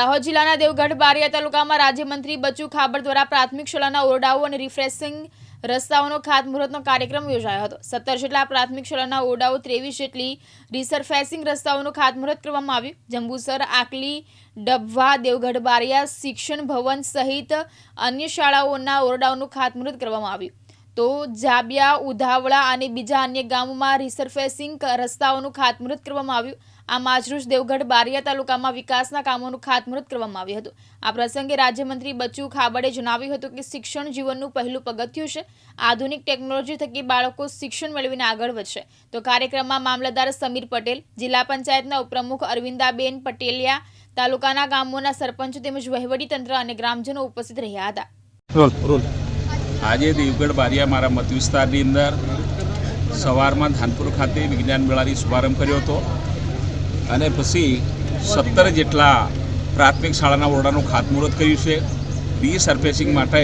દાહોદ જિલ્લાના દેવગઢ બારિયા તાલુકામાં રાજ્યમંત્રી બચુ ખાબર દ્વારા પ્રાથમિક શાળાના ઓરડાઓ અને રિફ્રેશિંગ રસ્તાઓનો ખાતમુહૂર્તનો કાર્યક્રમ યોજાયો હતો. સત્તર જેટલા પ્રાથમિક શાળાના ઓરડાઓ, ત્રેવીસ જેટલી રિસરફેસિંગ રસ્તાઓનું ખાતમુહૂર્ત કરવામાં આવ્યું. જંબુસર, આકલી, ડભવા, દેવગઢ બારિયા, શિક્ષણ ભવન સહિત અન્ય શાળાઓના ઓરડાઓનું ખાતમુહૂર્ત કરવામાં આવ્યું. તો જાબિયા, ઉધાવળા અને બીજા અન્ય ગામોમાં રિસરફેસિંગ રસ્તાઓનું ખાતમુહૂર્ત કરવામાં આવ્યું. આ આજરોજ દેવગઢ, બારિયા તાલુકામાં વિકાસના કામોનું ખાતમુહૂર્ત કરવામાં આવ્યું હતું. આ પ્રસંગે રાજ્યમંત્રી બચુ ખાબડે જણાવ્યું હતું કે શિક્ષણ જીવનનું પહેલું પગથિયું છે. આધુનિક ટેકનોલોજી થકી બાળકો શિક્ષણ મેળવીને આગળ વધશે. તો કાર્યક્રમમાં મામલતદાર સમીર પટેલ, જિલ્લા પંચાયતના ઉપપ્રમુખ અરવિંદાબેન પટેલિયા, તાલુકાના ગામોના સરપંચો તેમજ વહીવટીતંત્ર અને ગ્રામજનો ઉપસ્થિત રહ્યા હતા. આજે દેવગઢ બારિયા મારા મત વિસ્તારની અંદર સવારમાં ધાનપુર ખાતે વિજ્ઞાન મેળાની શુભારંભ કર્યો હતો અને પછી સત્તર જેટલા પ્રાથમિક શાળાના ઓરડાનું ખાતમુહૂર્ત કર્યું છે. રીસર્ફેસિંગ માટે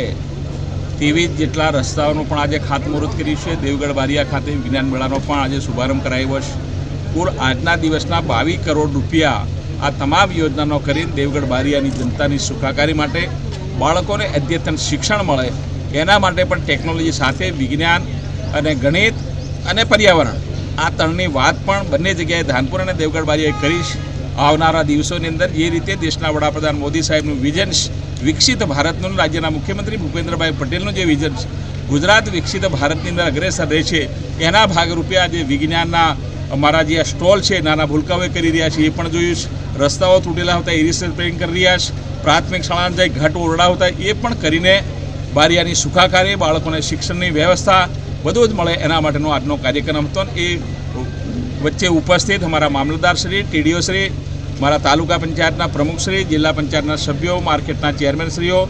ત્રેવીસ જેટલા રસ્તાઓનું પણ આજે ખાતમુહૂર્ત કર્યું છે. દેવગઢ બારિયા ખાતે વિજ્ઞાન મેળાનો પણ આજે શુભારંભ કરાયો છે. કુલ આજના દિવસના બાવીસ કરોડ રૂપિયા આ તમામ યોજનાનો કરીને દેવગઢ બારિયાની જનતાની સુખાકારી માટે બાળકોને અદ્યતન શિક્ષણ મળે એના માટે પણ ટેકનોલોજી સાથે વિજ્ઞાન અને ગણિત અને પર્યાવરણ આ ત્રણની વાત પણ બંને જગ્યાએ ધાનપુર અને દેવગઢ બારીએ કરીશ આવનારા દિવસોની અંદર જે રીતે દેશના વડાપ્રધાન મોદી સાહેબનું વિઝન વિકસિત ભારતનું રાજ્યના મુખ્યમંત્રી ભૂપેન્દ્રભાઈ પટેલનું જે વિઝન ગુજરાત વિકસિત ભારતની અંદર અગ્રેસર રહે છે. એના ભાગરૂપે આજે વિજ્ઞાનના અમારા જે સ્ટોલ છે, નાના ભૂલકાઓએ કરી રહ્યા છે, એ પણ જોયું રસ્તાઓ તૂટેલા હતા એ રિસર્પેરિંગ કરી રહ્યા છે. પ્રાથમિક શાળાના જે ઘટ ઓરડા હતા એ પણ કરીને બારિયાની સુખાકારી, બાળકોને શિક્ષણની વ્યવસ્થા બધું જ મળે એના માટેનો આજનો કાર્યક્રમ હતો. એ વચ્ચે ઉપસ્થિત અમારા મામલતદારશ્રી ટીડીઓશ્રી મારા તાલુકા પંચાયતના પ્રમુખશ્રી જિલ્લા પંચાયતના સભ્યો, માર્કેટના ચેરમેનશ્રીઓ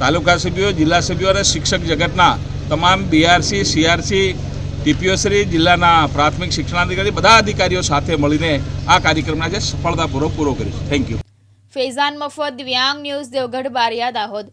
તાલુકા સભ્યો, જિલ્લા સભ્યો અને શિક્ષક જગતના તમામ બીઆરસી, સીઆરસી ટીપીઓશ્રી જિલ્લાના પ્રાથમિક શિક્ષણાધિકારી, બધા અધિકારીઓ સાથે મળીને આ કાર્યક્રમને આજે સફળતાપૂર્વક પૂરો કર્યો થેન્ક યુ ફૈઝાન મફત દિવ્યાંગ ન્યૂઝ દેવગઢ બારિયા દાહોદ.